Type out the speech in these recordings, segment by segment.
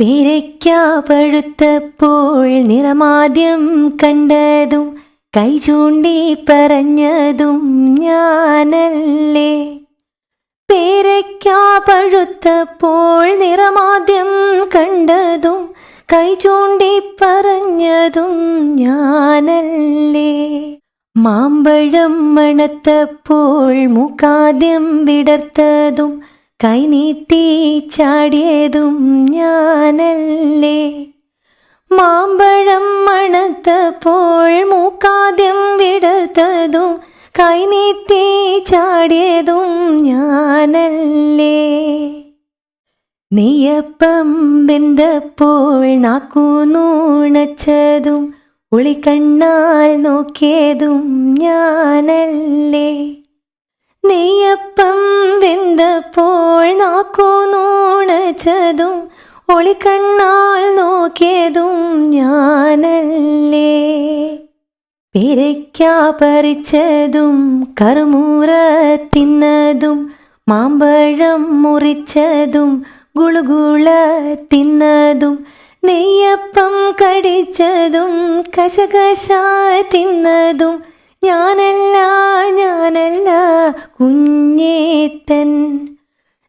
പേരയ്ക്ക പഴുത്തപ്പോൾ നിറമാദ്യം കണ്ടതും കൈ ചൂണ്ടി പറഞ്ഞതും ഞാനല്ലേ. പേരയ്ക്ക പഴുത്തപ്പോൾ നിറമാദ്യം കണ്ടതും കൈ ചൂണ്ടി പറഞ്ഞതും ഞാനല്ലേ. മാമ്പഴം മണത്തപ്പോൾ മുക്കാദ്യം വിടർത്തതും കൈനീട്ടി ചാടിയതും ഞാനല്ലേ? മാമ്പഴം മണത്തപ്പോൾ മൂക്കാദ്യം വിടർത്തതും കൈനീട്ടി ചാടിയതും ഞാനല്ലേ? നെയ്യപ്പം വെന്തപ്പോൾ നാക്കു നൂണച്ചതും ഒളിക്കണ്ണാൽ നോക്കിയതും ഞാനല്ലേ? നെയ്യപ്പം വെന്തപ്പോൾ നാക്കു നോണച്ചതും ഒളിക്കണ്ണാൽ നോക്കിയതും ഞാനല്ലേ. പെരയ്ക്കാ പറിച്ചതും കറുമൂറ തിന്നതും മാമ്പഴം മുറിച്ചതും ഗുളുഗുള തിന്നതും നെയ്യപ്പം കടിച്ചതും കശകശ തിന്നതും ഞാനല്ല ഞാനല്ല കുഞ്ഞേട്ടൻ.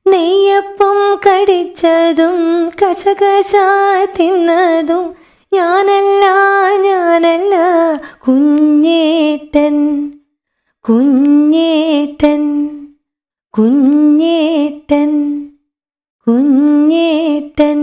നെയ്യപ്പം കടിച്ചതും കശകശ തിന്നതും ഞാനല്ല ഞാനല്ല കുഞ്ഞേട്ടൻ. കുഞ്ഞേട്ടൻ കുഞ്ഞേട്ടൻ കുഞ്ഞേട്ടൻ.